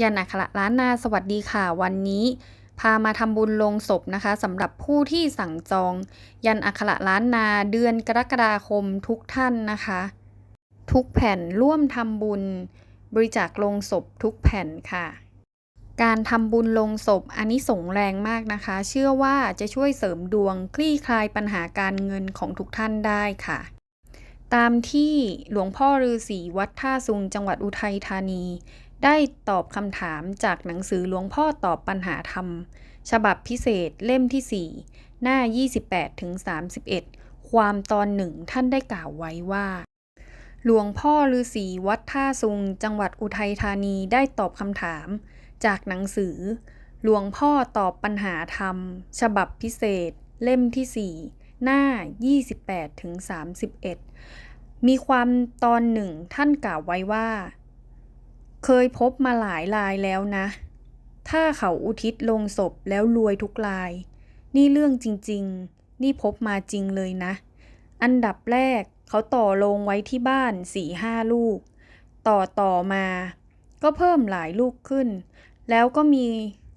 ยันอัคระล้านนาสวัสดีค่ะ วันนี้ พามาทำบุญลงศพนะคะสำหรับผู้ที่สั่งจอง ยันอัคระล้านนาเดือนกรกฎาคมทุกท่านนะคะ ทุกแผ่นร่วมทำบุญ บริจาคลงศพทุกแผ่นค่ะ การทำบุญลงศพอันนี้ส่งแรงมากนะคะ เชื่อว่าจะช่วยเสริมดวงคลี่คลายปัญหาการเงินของทุกท่านได้ค่ะ ตามที่หลวงพ่อฤาษีวัดท่าซุงจังหวัดอุทัยธานี ได้ตอบคำถามจากหนังสือหลวงพ่อตอบปัญหาธรรม ฉบับพิเศษเล่มที่ 4 หน้า 28ถึง31 ความตอนหนึ่งท่านได้กล่าวไว้ว่า หลวงพ่อฤาษีวัดท่าซุงจังหวัดอุทัยธานีได้ตอบคำถาม จากหนังสือ หลวงพ่อตอบปัญหาธรรม ฉบับพิเศษ เล่มที่ 4 หน้า 28ถึง31มีความตอนหนึ่งท่านกล่าวไว้ว่า เคยพบมาหลายรายแล้วนะ ถ้าเขาอุทิศลงศพแล้วรวยทุกราย นี่เรื่องจริงๆ นี่พบมาจริงเลยนะ อันดับแรกเขาต่อลงไว้ที่บ้านสี่ห้าลูก ต่อต่อมา ก็เพิ่มหลายลูกขึ้น แล้วก็มี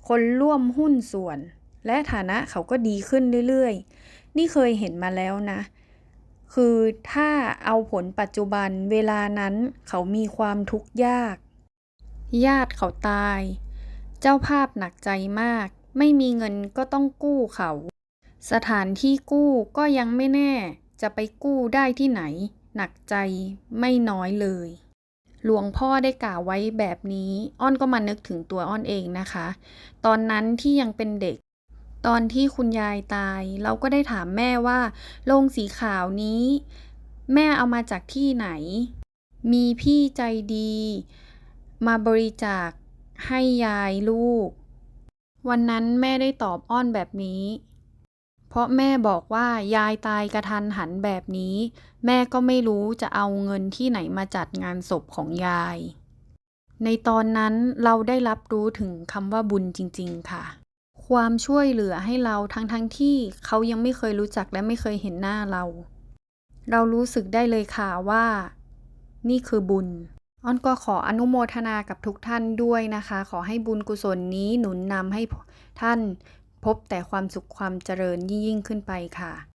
คนร่วมหุ้นส่วน และฐานะเขาก็ดีขึ้นเรื่อยๆ นี่เคยเห็นมาแล้วนะ คือถ้าเอาผลปัจจุบันเวลานั้นเขามีความทุกข์ยาก ญาติเขาตาย เจ้าภาพหนักใจมาก ไม่มีเงินก็ต้องกู้เขา สถานที่กู้ก็ยังไม่แน่ จะไปกู้ได้ที่ไหน หนักใจไม่น้อยเลย หลวงพ่อได้กล่าวไว้แบบนี้ อ้อนก็มานึกถึงตัวอ้อนเองนะคะ ตอนนั้นที่ยังเป็นเด็ก ตอนที่คุณยายตาย เราก็ได้ถามแม่ว่าโลงสีขาวนี้ แม่เอามาจากที่ไหน มีพี่ใจดี มาบริจาคให้ยายลูก วันนั้นแม่ได้ตอบอ้อนแบบนี้ เพราะแม่บอกว่ายายตายกระทันหันแบบนี้ แม่ก็ไม่รู้จะเอาเงินที่ไหนมาจัดงานศพของยาย ในตอนนั้นเราได้รับรู้ถึงคำว่าบุญจริง ๆ ค่ะ ความช่วยเหลือให้เราทั้งๆทที่เขายังไม่เคยรู้จักและไม่เคยเห็นหน้าเรา เรารู้สึกได้เลยค่ะว่า นี่คือบุญอ้อนก็ขออนุโมทนากับทุกท่านด้วยนะคะ ขอให้บุญกุศลนี้หนุนนำให้ท่านพบแต่ความสุขความเจริญยิ่งขึ้นไปค่ะ